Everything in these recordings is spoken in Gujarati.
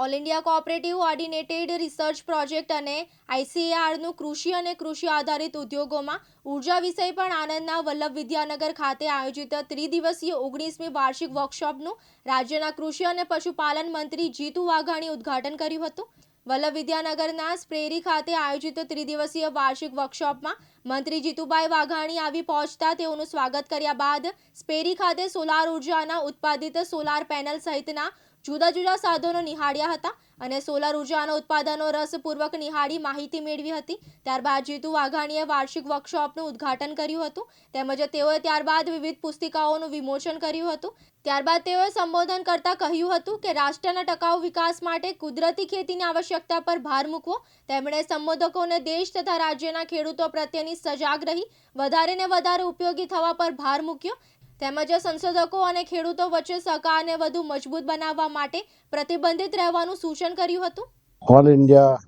All India cooperative ordinated research project અને આઈસીએઆરનું કૃષિ અને કૃષિ આધારિત ઉદ્યોગોમાં ઊર્જા વિષય પણ આનંદના વલ્લભ વિદ્યાનગર ખાતે આયોજિત ત્રિદિવસીય ઓગણીસમી વાર્ષિક વર્કશોપનું રાજ્યના કૃષિ અને પશુપાલન મંત્રી જીતુ વાઘાણી ઉદ્ઘાટન કર્યું હતું. વલ્લભ વિદ્યાનગરના સ્પ્રેરી ખાતે આયોજિત ત્રિદિવસીય વાર્ષિક વર્કશોપમાં મંત્રી જીતુભાઈ વાઘાણી આવી પહોંચતા તેઓનું સ્વાગત કર્યા બાદ સ્પેરી ખાતે સોલાર ઉર્જાના ઉત્પાદિત સોલાર પેનલ સહિતના જુદા જુદા સાધનો નિહાળ્યા હતા અને સોલાર ઉર્જાના ઉત્પાદનો રસપૂર્વક નિહાળી માહિતી મેળવી હતી. ત્યારબાદ જીતુ વાઘાણીએ વાર્ષિક વર્કશોપનું ઉદ્ઘાટન કર્યું હતું. તેમજ તેઓએ ત્યારબાદ વિવિધ પુસ્તિકાઓનું વિમોચન કર્યું હતું. ત્યારબાદ તેઓએ સંબોધન કરતા કહ્યું હતું કે રાષ્ટ્રના ટકાઉ વિકાસ માટે કુદરતી ખેતીની આવશ્યકતા પર ભાર મૂકવો. તેમણે સંબોધકોને દેશ તથા રાજ્યના ખેડૂતો પ્રત્યેની સજાગ રહી, વધારે ને વધારે ઉપયોગી થવા પર ભાર મૂક્યો. તેમજ સંશોધકો અને ખેડૂતો વચ્ચે સહકારને વધુ મજબૂત બનાવવા માટે પ્રતિબંધિત રહેવાનું સૂચન કર્યું હતું. ઓલ ઇન્ડિયા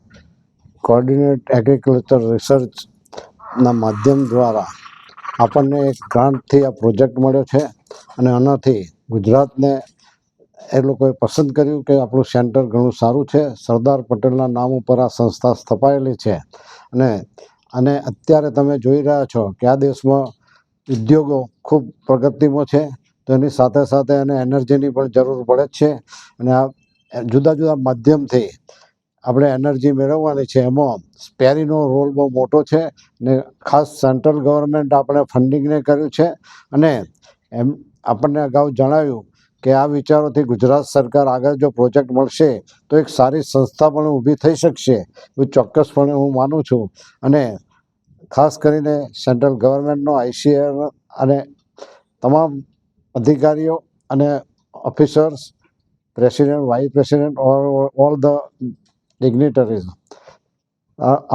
કોર્ડિનેટ એગ્રીકલ્ચર રિસર્ચના માધ્યમ દ્વારા આપણને એક ગ્રાન્ટથી આ પ્રોજેક્ટ મળ્યો છે અને આનાથી ગુજરાતને એ લોકોએ પસંદ કર્યું કે આપણું સેન્ટર ઘણું સારું છે. સરદાર પટેલના નામ ઉપર આ સંસ્થા સ્થપાયેલી છે અને અને અત્યારે તમે જોઈ રહ્યા છો કે આ દેશમાં ઉદ્યોગો ખૂબ પ્રગતિમાં છે, તો એની સાથે સાથે એને એનર્જીની પણ જરૂર પડે છે. અને આ જુદા જુદા માધ્યમથી આપણે એનર્જી મેળવવાની છે, એમાં સ્પેરીનો રોલ બહુ મોટો છે ને ખાસ સેન્ટ્રલ ગવર્મેન્ટ આપણે ફંડિંગને કર્યું છે. અને એમ આપણને અગાઉ જણાવ્યું કે આ વિચારોથી ગુજરાત સરકાર આગળ જો પ્રોજેક્ટ મળશે, તો એક સારી સંસ્થા પણ ઊભી થઈ શકશે, એવું ચોક્કસપણે હું માનું છું. અને ખાસ કરીને સેન્ટ્રલ ગવર્મેન્ટનો આઈસીઆર અને તમામ અધિકારીઓ અને officers, president, vice president, all the dignitaries.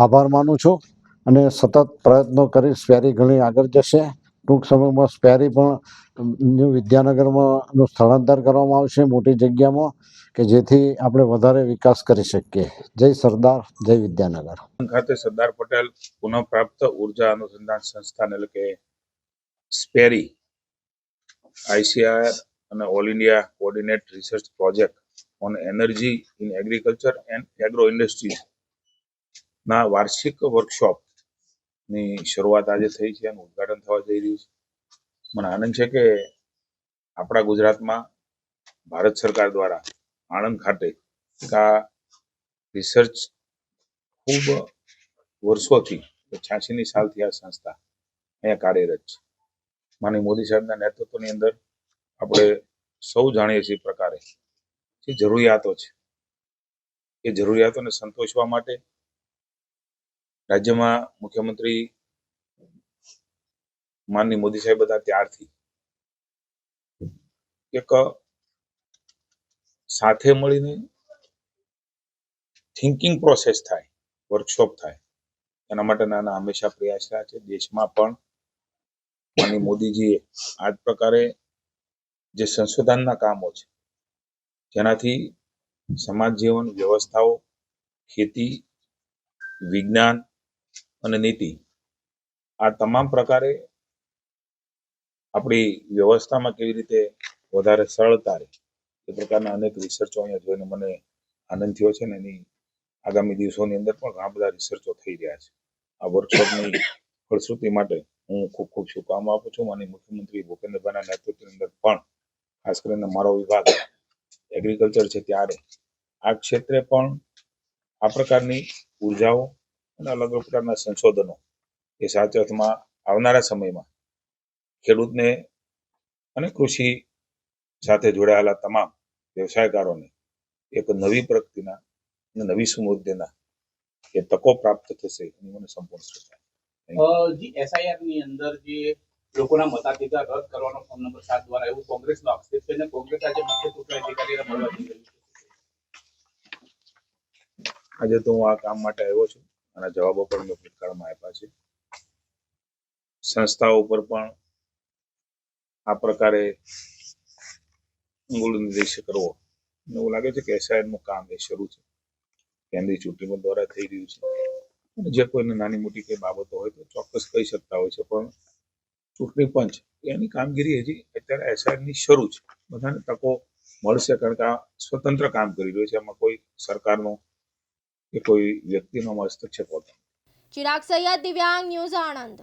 આભાર માનું છું અને સતત પ્રયત્નો કરી સ્પેરી ઘણી આગળ જશે. ટૂંક સમયમાં સ્પેરી પણ વિદ્યાનગરમાં નું સ્થળાંતર કરવામાં આવશે મોટી જગ્યામાં કે જેથી આપણે વધારે વિકાસ કરી શકીએ. જય સરદાર, જય વિદ્યાનગર. ખાતે સરદાર પટેલ પુનઃપ્રાપ્ત ઊર્જા અનુસંધાન સંસ્થાન એટલે કે સ્પેરી, આઈસીઆર અને all India coordinate research project on energy in agriculture and agro industries ના વાર્ષિક વર્કશોપ ની શરૂઆત આજે થઈ છે અને ઉદઘાટન થવા જઈ રહ્યું છે. મને આનંદ છે કે આપણા ગુજરાતમાં ભારત સરકાર દ્વારા આણંદ ખાતે આ રિસર્ચ ખૂબ વર્ષોથી છ્યાસી ની સાલથી આ સંસ્થા અહીંયા કાર્યરત છે. માની મોદી સાહેબના નેતૃત્વની અંદર આપણે સૌ જાણીએ છીએ પ્રકારે જે જરૂરિયાતો છે. એ જરૂરિયાતોને સંતોષવા માટે રાજ્યમાં મુખ્યમંત્રી માનની મોદી સાહેબ હતા ત્યારથી. એક સાથે મળીને થિંકિંગ પ્રોસેસ થાય વર્કશોપ થાય. એના માટે નાના હંમેશા પ્રયાસ રહ્યા છે. દેશમાં પણ માનની મોદીજીએ આ જ પ્રકારે જે સંશોધનના કામો છે, જેનાથી સમાજ જીવન, વ્યવસ્થાઓ, ખેતી, વિજ્ઞાન અને નીતિ. આ તમામ પ્રકારે આપણી વ્યવસ્થામાં કેવી રીતે વધારે સરળતા રહે, એ પ્રકારના અનેક રિસર્ચો અહીંયા જોઈને મને આનંદ થયો છે ને એની આગામી દિવસોની અંદર પણ ઘણા બધા રિસર્ચો થઈ રહ્યા છે. આ વર્કશોપની ફળશ્રુતિ માટે હું ખૂબ ખૂબ શુભકામના આપું છું. અને મુખ્યમંત્રી ભૂપેન્દ્રભાઈના નેતૃત્વની અંદર પણ ખાસ કરીને મારો વિભાગ એગ્રીકલ્ચર છે ત્યારે આ ક્ષેત્રે પણ આ પ્રકારની ઉર્જાઓ અને અલગ અલગ પ્રકારના સંશોધનો એ સાચા અર્થમાં આવનારા સમયમાં ખેડૂતને અને કૃષિ સાથે જોડાયેલા તમામ વ્યવસાયકારોને એક નવી પ્રગતિના અને નવી સમૃદ્ધિના એ તકો પ્રાપ્ત થશે એની મને સંપૂર્ણ શ્રદ્ધા જી એસઆઈઆરની અંદર જે લોકોના મતાધિકાર રદ કરવાનો ફોન નંબર સાત દ્વારા એવું કોંગ્રેસનો આક્ષેપ છે અને કોંગ્રેસ આજે મુખ્ય ચૂંટણી અધિકારીને મળવા જઈ રહ્યું છે. આજે તો હું આ કામ માટે આવ્યો છું. અને જવાબો પણ મેં ભૂતકાળમાં આપ્યા છે. સંસ્થાઓ ઉપર પણ આ પ્રકારે અંગુલ નિર્દેશ કરવો. એવું લાગે છે કે એસઆઈઆર કામ એ શરૂ છે. કેન્દ્રીય ચૂંટણી દ્વારા થઈ રહ્યું છે. અને જે કોઈને નાની મોટી કઈ બાબતો હોય તો ચોક્કસ કહી શકતા હોય છે, પણ ચૂંટણી પંચ એની કામગીરી હજી અત્યારે એસઆઈની શરૂ છે. બધાને તકો મળશે કારણ કે આ સ્વતંત્ર કામ કરી રહ્યું છે. એમાં કોઈ સરકારનો કે કોઈ વ્યક્તિનો હસ્તક્ષેપ હોતો ચિરાગ સૈયદ દિવ્યાંગ ન્યૂઝ આણંદ.